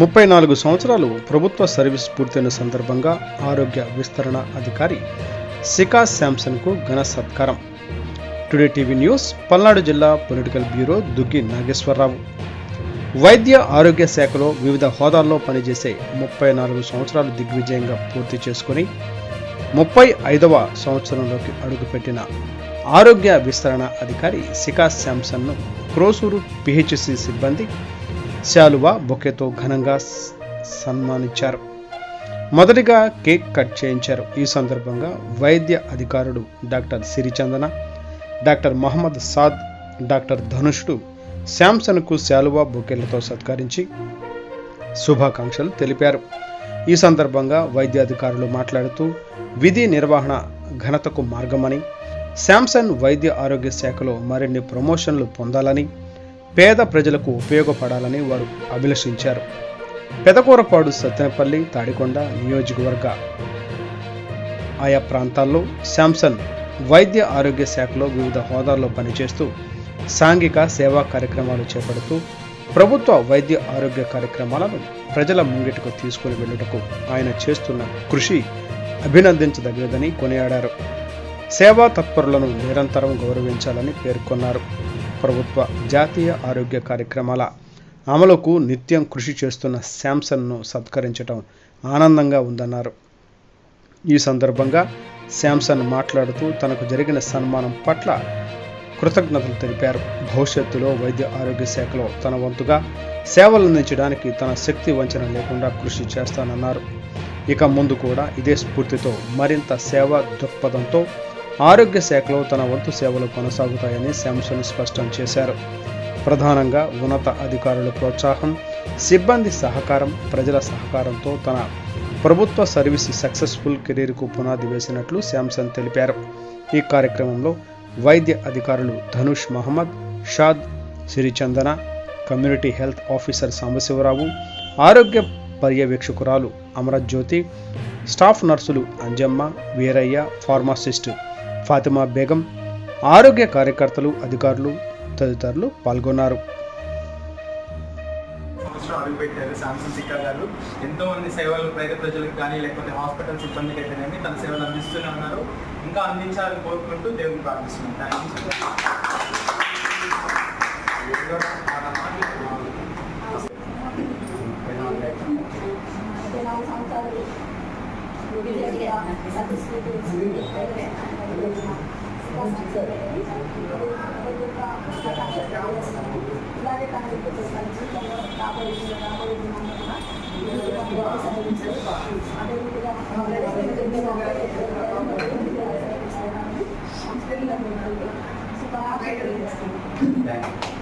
ముప్పై నాలుగు సంవత్సరాలు ప్రభుత్వ సర్వీస్ పూర్తయిన సందర్భంగా ఆరోగ్య విస్తరణ అధికారి సికా శాంసన్కు ఘన సత్కారం. టుడే టీవీ న్యూస్ పల్నాడు జిల్లా పొలిటికల్ బ్యూరో దుగ్గి నాగేశ్వరరావు. వైద్య ఆరోగ్య శాఖలో వివిధ హోదాల్లో పనిచేసే ముప్పై నాలుగు సంవత్సరాలు దిగ్విజయంగా పూర్తి చేసుకుని ముప్పై ఐదవ సంవత్సరంలోకి అడుగుపెట్టిన ఆరోగ్య విస్తరణ అధికారి సికా శాంసన్ను క్రోసూరు పిహెచ్సి సిబ్బంది శాలువా బొకేతో ఘనంగా సన్మానించారు. మొదటిగా కేక్ కట్ చేయించారు. ఈ సందర్భంగా వైద్య అధికారుడు doctor Sirichandana doctor Mohammed Saad doctor ధనుషుడు శాంసన్కు శాలువా బొకేలతో సత్కరించి శుభాకాంక్షలు తెలిపారు. ఈ సందర్భంగా వైద్యాధికారులు మాట్లాడుతూ విధి నిర్వహణ ఘనతకు మార్గమని శాంసన్ వైద్య ఆరోగ్య శాఖలో మరిన్ని ప్రమోషన్లు పొందాలని పేద ప్రజలకు ఉపయోగపడాలని వారు అభిలషించారు. పెదకూరపాడు సత్తెనపల్లి తాడికొండ నియోజకవర్గ ఆయా ప్రాంతాల్లో శాంసన్ వైద్య ఆరోగ్య శాఖలో వివిధ హోదాల్లో పనిచేస్తూ సాంఘిక సేవా కార్యక్రమాలు చేపడుతూ ప్రభుత్వ వైద్య ఆరోగ్య కార్యక్రమాలను ప్రజల ముంగిటకు తీసుకుని వెళ్ళుటకు ఆయన చేస్తున్న కృషి అభినందించదగినదని కొనియాడారు. సేవా తత్పరులను నిరంతరం గౌరవించాలని పేర్కొన్నారు. ప్రభుత్వ జాతీయ ఆరోగ్య కార్యక్రమాల అమలుకు నిత్యం కృషి చేస్తున్న శాంసన్ను సత్కరించడం ఆనందంగా ఉందన్నారు. ఈ సందర్భంగా శాంసన్ మాట్లాడుతూ తనకు జరిగిన సన్మానం పట్ల కృతజ్ఞతలు తెలిపారు. భవిష్యత్తులో వైద్య ఆరోగ్య శాఖలో తన వంతుగా సేవలు అందించడానికి తన శక్తి వంచన లేకుండా కృషి చేస్తానన్నారు. ఇక ముందు కూడా ఇదే స్ఫూర్తితో మరింత సేవా దృక్పథంతో ఆరోగ్య శాఖలో తన వంతు సేవలు కొనసాగుతాయని శాంసన్ స్పష్టం చేశారు. ప్రధానంగా ఉన్నత అధికారుల ప్రోత్సాహం సిబ్బంది సహకారం ప్రజల సహకారంతో తన ప్రభుత్వ సర్వీస్ సక్సెస్ఫుల్ కెరీర్కు పునాది వేసినట్లు శాంసన్ తెలిపారు. ఈ కార్యక్రమంలో వైద్య అధికారులు Dhanush Mohammed Shad Sirichandana community health officer Sambasivarao ఆరోగ్య పర్యవేక్షకురాలు అమరజ్యోతి స్టాఫ్ నర్సులు అంజమ్మ వీరయ్య ఫార్మాసిస్ట్ ఫాతిమా బేగం ఆరోగ్య కార్యకర్తలు అధికారులు తదితరులు పాల్గొన్నారు. సంవత్సరం అడుగుపెట్టారు శాంసంగ్ సిక్కర్ గారు ఎంతో మంది సేవలు పేద ప్రజలకు కానీ లేకపోతే హాస్పిటల్ సిబ్బందికి అయితేనేమి తన సేవలు అందిస్తూనే ఉన్నారు. ఇంకా అందించాలని కోరుకుంటూ దేవుని ప్రార్థిస్తున్నాం. థ్యాంక్ యూ ఇలాగే తన వ్యక్తిత్వం జీవితంలో రాబోయే రాబోయే అదేవిధంగా థ్యాంక్ యూ